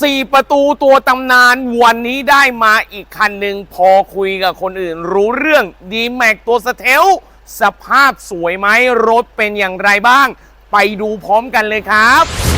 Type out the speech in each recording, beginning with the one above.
สี่ประตูตัวตำนานวันนี้ได้มาอีกคันหนึ่งพอคุยกับคนอื่น รู้เรื่องดีแม็กตัวสเทลสภาพสวยไหมรถเป็นอย่างไรบ้าง ไปดูพร้อมกันเลยครับ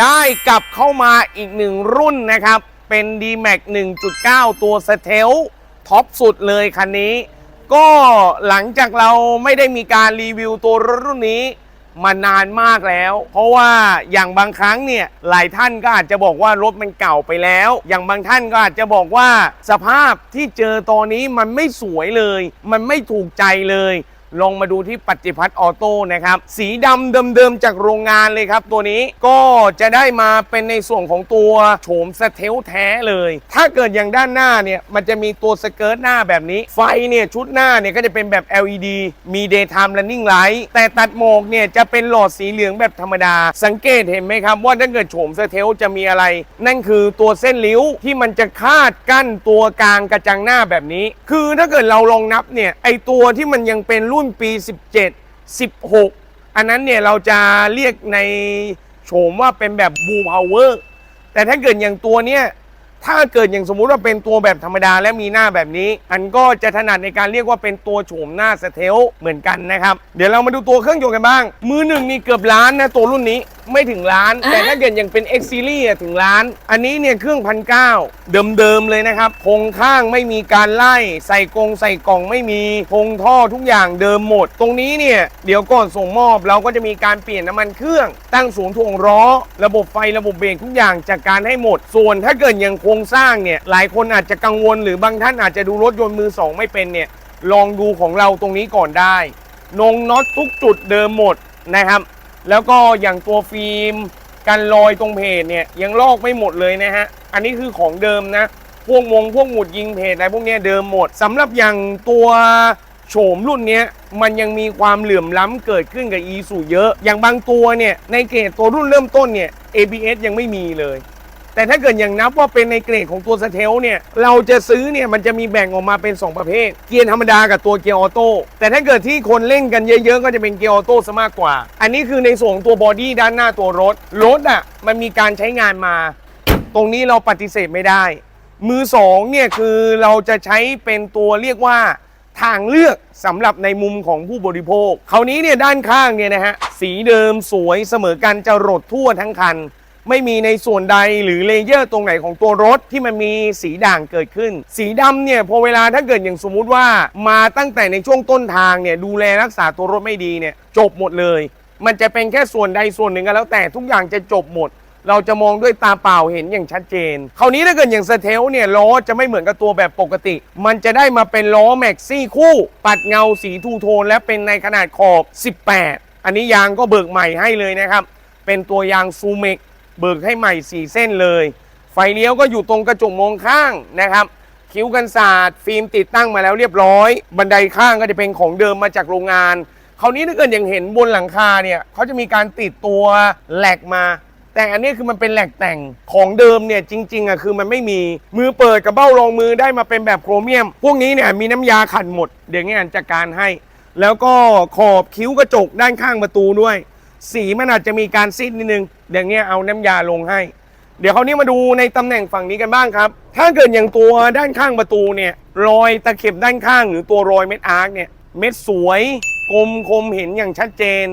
ได้กลับเข้ามาอีกหนึ่งรุ่นนะครับ เป็น d m a x 1.9 ตัวสเทลท็อปสุดเลยคันนี้ ก็หลังจากเราไม่ได้มีการรีวิวตัวรถรุ่นนี้มานานมากแล้ว เพราะว่าอย่างบางครั้งเนี่ยหลายท่านก็อาจจะบอกว่ารถมันเก่าไปแล้ว อย่างบางท่านก็อาจจะบอกว่าสภาพที่เจอตอนนี้มันไม่สวยเลย มันไม่ถูกใจเลย ลองมาดูที่ปัจจิพัฒน์ออโต้นะครับ สีดำเดิมๆจากโรงงานเลยครับ ตัวนี้ก็จะได้มาเป็นในส่วนของตัวโฉมสเทลแท้เลย ถ้าเกิดอย่างด้านหน้าเนี่ย มันจะมีตัวสเกิร์ตหน้าแบบนี้ ไฟเนี่ยชุดหน้าเนี่ยก็จะเป็นแบบ LED มี daytime running light แต่ตัดโหมกเนี่ยจะเป็นหลอดสีเหลืองแบบธรรมดา สังเกตเห็นไหมครับว่าถ้าเกิดโฉมสเทลจะมีอะไร นั่นคือตัวเส้นริ้วที่มันจะคาดกั้นตัวกลางกระจังหน้าแบบนี้ คือถ้าเกิดเราลองนับเนี่ยไอตัวที่มันยังเป็นรุ่นปี 17 16 อันนั้นเนี่ยเราจะเรียกในโฉมว่าเป็นแบบบูพาวเวอร์แต่ถ้าเกิดอย่างตัวเนี้ยถ้าเกิดอย่างสมมุติว่าเป็นตัวแบบธรรมดาและมีหน้าแบบนี้ อันก็จะถนัดในการเรียกว่าเป็นตัวโฉมหน้าสเทลเหมือนกันนะครับ เดี๋ยวเรามาดูตัวเครื่องยนต์กันบ้าง มือหนึ่งนี่เกือบล้านนะตัวรุ่นนี้ ไม่ถึงล้าน แต่ถ้าเกิดอย่างเป็น X Series อะถึงล้าน อันนี้เนี่ยเครื่องพันเก้าเดิมๆเลยนะครับโครงข้างไม่มีการไล่ ใส่กรงใส่กล่องไม่มีพงท่อทุกอย่างเดิมหมด ตรงนี้เนี่ยเดี๋ยวก่อนส่งมอบเราก็จะมีการเปลี่ยนน้ำมันเครื่องตั้งศูนย์ถ่วงล้อ ระบบไฟระบบเบรกทุกอย่างจัดการให้หมด ส่วนถ้าเกิดยังโครงสร้างเนี่ยหลายคนอาจจะกังวล หรือบางท่านอาจจะดูรถยนต์มือสองไม่เป็นเนี่ยลองดูของเราตรงนี้ก่อนได้นงน็อตทุกจุดเดิมหมดนะครับ แล้วก็อย่างตัวฟิล์มกันรอยตรงเพจเนี่ยยังลอกไม่หมดเลยนะฮะ อันนี้คือของเดิมนะพวกมงพวกหมุดยิงเพจอะไรพวกเนี้ยเดิมหมดสำหรับอย่างตัวโฉมรุ่นเนี้ยมันยังมีความเหลื่อมล้ำเกิดขึ้นกับอีสูเยอะ อย่างบางตัวเนี่ยในเกรดตัวรุ่นเริ่มต้นเนี่ย ABS ยังไม่มีเลย แต่ถ้าเกิดอย่างนับว่าเป็นในเกรดของตัวสเทลเนี่ยเราจะซื้อเนี่ยมันจะมีแบ่งออกมาเป็น 2 ประเภท เกียร์ธรรมดากับตัวเกียร์ออโต้แต่ถ้าเกิดที่คนเล่นกันเยอะๆ ก็จะเป็นเกียร์ออโต้ซะมากกว่า อันนี้คือในส่วนของตัวบอดี้ด้านหน้าตัวรถรถอะมันมีการใช้งานมา ตรงนี้เราปฏิเสธไม่ได้ มือสองเนี่ยคือเราจะใช้เป็นตัวเรียกว่าทางเลือกสำหรับในมุมของผู้บริโภค คราวนี้เนี่ยด้านข้างเนี่ยนะฮะสีเดิมสวยเสมอกันจะรดทั่วทั้งคัน ไม่มีในส่วนใดหรือเลเยอร์ตรงไหนของตัวรถที่มันมีสีด่างเกิดขึ้น สีดำเนี่ยพอเวลาถ้าเกิดอย่างสมมุติว่า มาตั้งแต่ในช่วงต้นทางเนี่ยดูแลรักษาตัวรถไม่ดีเนี่ยจบหมดเลย มันจะเป็นแค่ส่วนใดส่วนหนึ่งก็แล้วแต่ทุกอย่างจะจบหมด เราจะมองด้วยตาเปล่าเห็นอย่างชัดเจน คราวนี้ถ้าเกิดอย่างสเทลเนี่ยล้อจะไม่เหมือนกับตัวแบบปกติ มันจะได้มาเป็นล้อแม็กซี่คู่ ปัดเงาสีทูโทน และเป็นในขนาดขอบ 18 อันนี้ยางก็เบิกใหม่ให้เลยนะครับเป็นตัวยางซูเมก เบิกให้ใหม่ 4 เส้นเลย ไฟเลี้ยวก็อยู่ตรงกระจกมองข้างนะครับ คิ้วกันศาสตร์ฟิล์มติดตั้งมาแล้วเรียบร้อย บันไดข้างก็จะเป็นของเดิมมาจากโรงงาน คราวนี้ถ้าเกิดยังเห็นบนหลังคาเนี่ยเขาจะมีการติดตัวแหลกมา แต่อันนี้คือมันเป็นแหลกแต่งของเดิมเนี่ยจริงๆอะคือมันไม่มีมือเปิดกับเบ้ารองมือได้มาเป็นแบบโครเมียม พวกนี้เนี่ยมีน้ำยาขัดหมด เดี๋ยวงานจัดการให้ แล้วก็ขอบคิ้วกระจกด้านข้างประตูด้วย สีมันอาจจะมีการซีดนิดนึงเดี๋ยวเนี้ยเอาน้ำยาลงให้ เดี๋ยวคราวนี้มาดูในตำแหน่งฝั่งนี้กันบ้างครับ ถ้าเกิดอย่างตัวด้านข้างประตูเนี่ยรอยตะเข็บด้านข้าง หรือตัวรอยเม็ดอาร์คเนี่ยเม็ดสวยกลมคมเห็นอย่างชัดเจน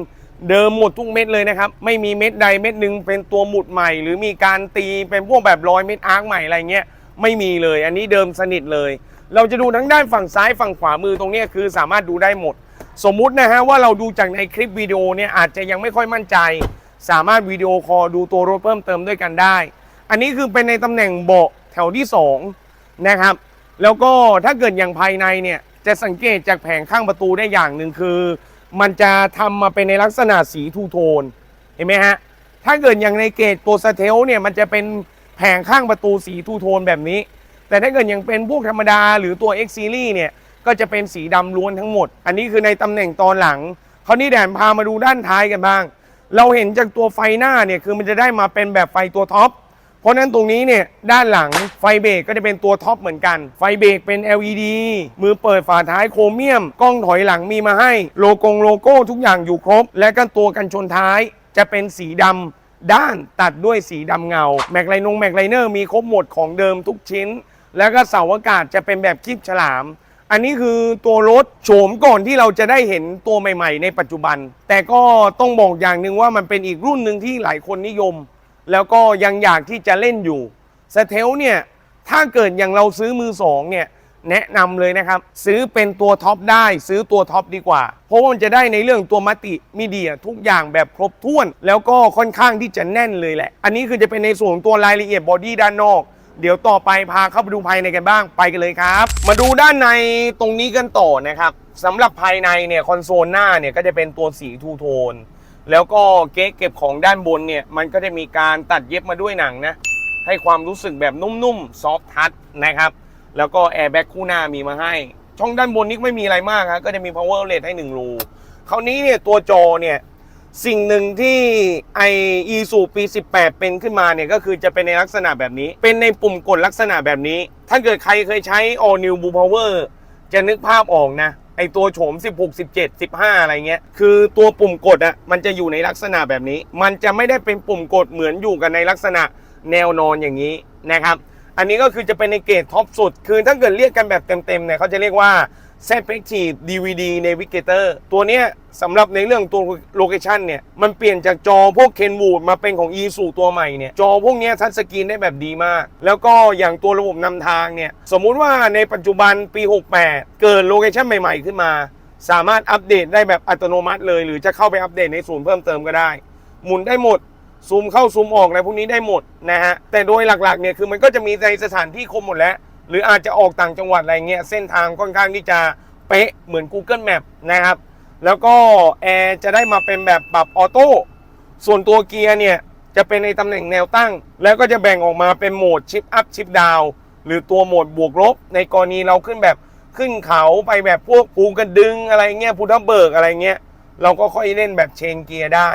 เดิมหมดทุกเม็ดเลยนะครับ ไม่มีเม็ดใดเม็ดหนึ่งเป็นตัวหมุดใหม่ หรือมีการตีเป็นพวกแบบรอยเม็ดอาร์คใหม่อะไรเงี้ยไม่มีเลย อันนี้เดิมสนิทเลย เราจะดูทั้งด้านฝั่งซ้ายฝั่งขวามือตรงนี้คือสามารถดูได้หมด สมมุตินะฮะว่าเราดูจากในคลิปวิดีโอเนี่ยอาจจะยังไม่ค่อยมั่นใจ สามารถวิดีโอคอลดูตัวรถเพิ่มเติมด้วยกันได้ อันนี้คือเป็นในตำแหน่งเบาะแถวที่2นะครับแล้วก็ถ้าเกิดอย่างภายในเนี่ยจะสังเกตจากแผงข้างประตูได้อย่างหนึ่งคือ มันจะทำมาเป็นในลักษณะสีทูโทนเห็นไหมฮะถ้าเกิดอย่างในเกตตัวสเทลเนี่ยมันจะเป็นแผงข้างประตูสีทูโทนแบบนี้ แต่ถ้าเกิดยังเป็นพวกธรรมดาหรือตัว X Series เนี่ย ก็จะเป็นสีดำล้วนทั้งหมด อันนี้คือในตำแหน่งตอนหลังคราวนี้แดนพามาดูด้านท้ายกันบ้าง เราเห็นจากตัวไฟหน้าเนี่ยคือมันจะได้มาเป็นแบบไฟตัวท็อปเพราะนั้นตรงนี้เนี่ยด้านหลังไฟเบรกก็จะเป็นตัวท็อปเหมือนกัน ไฟเบรกเป็น LED มือเปิดฝาท้ายโครเมียม กล้องถอยหลังมีมาให้ โลโกงโลโก้ทุกอย่างอยู่ครบ และก็ตัวกันชนท้ายจะเป็นสีดำด้านตัดด้วยสีดำเงา แม็กไลนงแม็กไลเนอร์มีครบหมดของเดิมทุกชิ้น แล้วก็เสาอากาศจะเป็นแบบคลิปฉลาม อันนี้คือตัวรถโฉมก่อนที่เราจะได้เห็นตัวใหม่ ๆ ในปัจจุบัน แต่ก็ต้องบอกอย่างหนึ่งว่ามันเป็นอีกรุ่นหนึ่งที่หลายคนนิยม แล้วก็ยังอยากที่จะเล่นอยู่สเทลเนี่ยถ้าเกิดอย่างเราซื้อมือสองเนี่ยแนะนำเลยนะครับ ซื้อเป็นตัวท็อปได้ซื้อตัวท็อปดีกว่า เพราะว่ามันจะได้ในเรื่องตัวมัลติมีเดียทุกอย่างแบบครบถ้วน แล้วก็ค่อนข้างที่จะแน่นเลยแหละ อันนี้คือจะเป็นในส่วนของตัวรายละเอียดบอดี้ด้านนอก เดี๋ยวต่อไปพาเข้าไปดูภายในกันบ้างไปกันเลยครับ มาดูด้านในตรงนี้กันต่อนะครับสำหรับภายในเนี่ยคอนโซลหน้าเนี่ยก็จะเป็นตัวสีทูโทน แล้วก็เก๊เก็บของด้านบนเนี่ยมันก็จะมีการตัดเย็บมาด้วยหนังนะให้ความรู้สึกแบบนุ่มๆซอฟทัชนะครับแล้วก็แอร์แบ็กคู่หน้ามีมาให้ ช่องด้านบนนี้ไม่มีอะไรมากครับก็จะมี power outlet ให้1รูคราวนี้เนี่ยตัวจอเนี่ย สิ่งหนึ่งที่ไอ e สูปี 18 เป็นขึ้นมาเนี่ยก็คือจะเป็นในลักษณะแบบนี้ เป็นในปุ่มกดลักษณะแบบนี้ ถ้าเกิดใครเคยใช้ all new blue power จะนึกภาพออกนะ ไอตัวโฉม 16 17 15 อะไรเงี้ย คือตัวปุ่มกดอะมันจะอยู่ในลักษณะแบบนี้ มันจะไม่ได้เป็นปุ่มกดเหมือนอยู่กันในลักษณะแนวนอนอย่างนี้นะครับ อันนี้ก็คือจะเป็นในเกรดท็อปสุด คือถ้าเกิดเรียกกันแบบเต็มๆเนี่ยเขาจะเรียกว่า z p e c t i v e DVD Navigator ตัวเนี้ยสำหรับในเรื่องตัวโลเคชันเนี่ย มันเปลี่ยนจากจอพวก Kenwood มาเป็นของ e s u ตัวใหม่เนี่ย จอพวกเนี้ยทัชสกรีนได้แบบดีมาก แล้วก็อย่างตัวระบบนำทางเนี่ย สมมุติว่าในปัจจุบันปี 68 เกิดโลเคชันใหม่ๆขึ้นมา สามารถอัปเดตได้แบบอัตโนมัติเลย หรือจะเข้าไปอัปเดตในศูนย์เพิ่มเติมก็ได้ หมุนได้หมดซูมเข้าซูมออกอะไรพวกนี้ได้หมดนะฮะแต่โดยหลักๆเนี่ยคือมันก็จะมีในสถานที่คมหมดแล้ว หรืออาจจะออกต่างจังหวัดอะไรเงี้ยเส้นทางค่อนข้างที่จะเป๊ะเหมือน Google Map นะครับ แล้วก็แอร์จะได้มาเป็นแบบปรับออโต้ส่วนตัวเกียร์เนี่ยจะเป็นในตำแหน่งแนวตั้ง แล้วก็จะแบ่งออกมาเป็นโหมดชิปอัพชิปดาวหรือตัวโหมดบวกลบ ในกรณีเราขึ้นแบบขึ้นเขาไปแบบพวกภูกระดึงอะไรเงี้ยภูทับเบิกอะไรเงี้ยเราก็ค่อยเล่นแบบเชนเกียร์ได้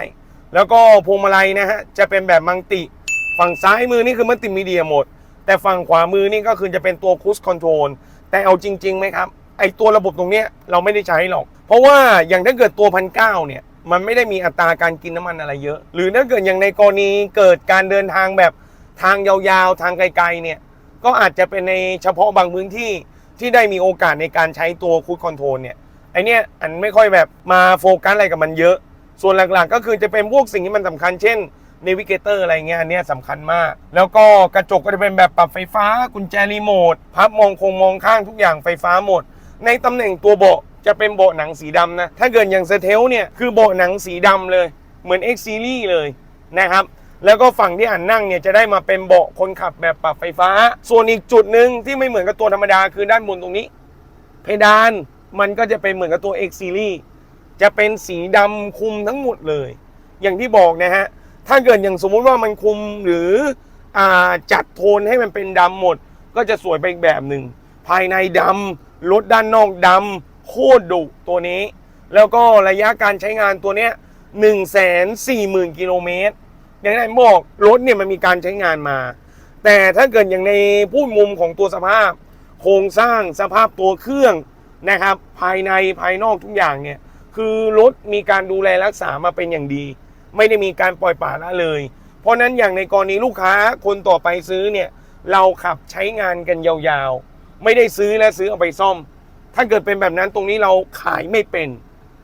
แล้วก็พวงมาลัยนะฮะจะเป็นแบบมังติ ฝั่งซ้ายมือนี่คือมัลติมีเดียหมด แต่ฝั่งขวามือนี่ก็คือจะเป็นตัวคูสคอนโทรลแต่เอาจริงๆไหมครับไอตัวระบบตรงเนี้ยเราไม่ได้ใช้หรอก เพราะว่าอย่างถ้าเกิดตัวพันเก้าเนี่ย มันไม่ได้มีอัตราการกินน้ำมันอะไรเยอะ หรือถ้าเกิดอย่างในกรณีเกิดการเดินทางแบบทางยาวๆ ทางไกลๆเนี่ย ก็อาจจะเป็นในเฉพาะบางพื้นที่ที่ได้มีโอกาสในการใช้ตัวคูดคอนโทรลเนี่ยไอเนี้ยอันไม่ค่อยแบบมาโฟกัสอะไรกับมันเยอะ ส่วนหลักๆก็คือจะเป็นพวกสิ่งที่มันสำคัญเช่น n นวิเกเตอร์อะไรเงี้ยอันเนี้ยสำคัญมาก แล้วก็กระจกก็จะเป็นแบบปรับไฟฟ้ากุญแจรีโมทพับมองคงมองข้างทุกอย่างไฟฟ้าหมด ในตำแหน่งตัวเบาะจะเป็นเบาะหนังสีดำนะ ถ้าเกิดอย่างเซเทลเนี่ยคือเบาะหนังสีดำเลย เหมือน X Series เลยนะครับ แล้วก็ฝั่งที่อ่านนั่งเนี่ยจะได้มาเป็นเบาะคนขับแบบปรับไฟฟ้า ส่วนอีกจุดหนึ่งที่ไม่เหมือนกับตัวธรรมดาคือด้านบนตรงนี้ เพดานมันก็จะเป็นเหมือนกับตัว X Series จะเป็นสีดำคุมทั้งหมดเลย อย่างที่บอกนะฮะ ถ้าเกิดอย่างสมมุติว่ามันคุมหรืออาจัดโทนให้มันเป็นดำหมด ก็จะสวยไปอีกแบบหนึ่ง ภายในดำรถด้านนอกดำโคตรดุตัวนี้ แล้วก็ระยะการใช้งานตัวเนี้ย1 4 0 0 0 0กิโลเมตรอย่างที่บอกรถเนี่ยมันมีการใช้งานมา แต่ถ้าเกิดอย่างในพูดมุมของตัวสภาพ โครงสร้างสภาพตัวเครื่องนะครับ ภายในภายนอกทุกอย่างเนี่ยคือรถมีการดูแลรักษามาเป็นอย่างดี ไม่ได้มีการปล่อยปละละเลย เพราะนั้นอย่างในกรณีลูกค้าคนต่อไปซื้อเนี่ยเราขับใช้งานกันยาวๆ ไม่ได้ซื้อและซื้อเอาไปซ่อม ถ้าเกิดเป็นแบบนั้นตรงนี้เราขายไม่เป็น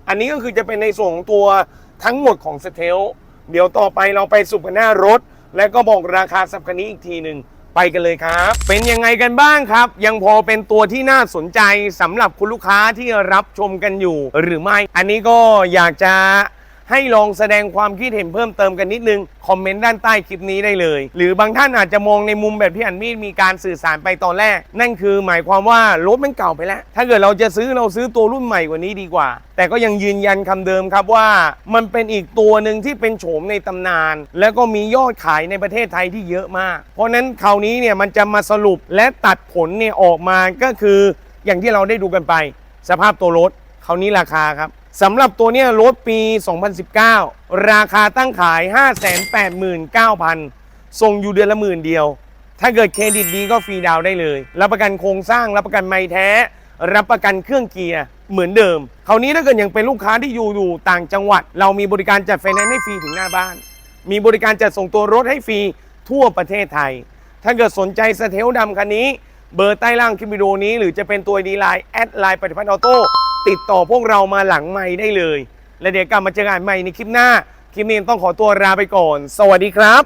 อันนี้ก็คือจะเป็นในส่วนของตัวทั้งหมดของสเทลเดี๋ยวต่อไปเราไปสุปหน้ารถ และก็บอกราคาสับคันนี้อีกทีหนึ่งไปกันเลยครับ เป็นยังไงกันบ้างครับ ยังพอเป็นตัวที่น่าสนใจสำหรับคุณลูกค้าที่รับชมกันอยู่หรือไม่ อันนี้ก็อยากจะ ให้ลองแสดงความคิดเห็นเพิ่มเติมกันนิดนึง คอมเมนต์ด้านใต้คลิปนี้ได้เลย หรือบางท่านอาจจะมองในมุมแบบที่อันมีดมีการสื่อสารไปตอนแรก นั่นคือหมายความว่ารถมันเก่าไปแล้ว ถ้าเกิดเราจะซื้อเราซื้อตัวรุ่นใหม่กว่านี้ดีกว่า แต่ก็ยังยืนยันคำเดิมครับว่า มันเป็นอีกตัวหนึ่งที่เป็นโฉมในตำนาน แล้วก็มียอดขายในประเทศไทยที่เยอะมาก เพราะนั้นคราวนี้เนี่ยมันจะมาสรุปและตัดผลเนี่ยออกมาก็คืออย่างที่เราได้ดูกันไป สภาพตัวรถคราวนี้ราคาครับ สำหรับตัวเนี้ยรถปี 2019 ราคาตั้งขาย 589,000 ส่งอยู่เดือนละหมื่นเดียว ถ้าเกิดเครดิตดีก็ฟรีดาวได้เลย รับประกันโครงสร้าง รับประกันไม้แท้ รับประกันเครื่องเกียร์เหมือนเดิม คราวนี้ถ้าเกิดยังเป็นลูกค้าที่อยู่อยู่ต่างจังหวัด เรามีบริการจัดไฟแนนซ์ให้ฟรีถึงหน้าบ้าน มีบริการจัดส่งตัวรถให้ฟรีทั่วประเทศไทย ถ้าเกิดสนใจสเทลดำคันนี้ เบอร์ใต้ล่างคลิปวิดีโอนี้ หรือจะเป็นตัวดีไลน์แอดไลน์ปฏิพัฒน์ออโต้ ติดต่อพวกเรามาหลังไม่ได้เลย และเดี๋ยวกลับมาเจอกันใหม่ในคลิปหน้า คลิปนี้ต้องขอตัวลาไปก่อน สวัสดีครับ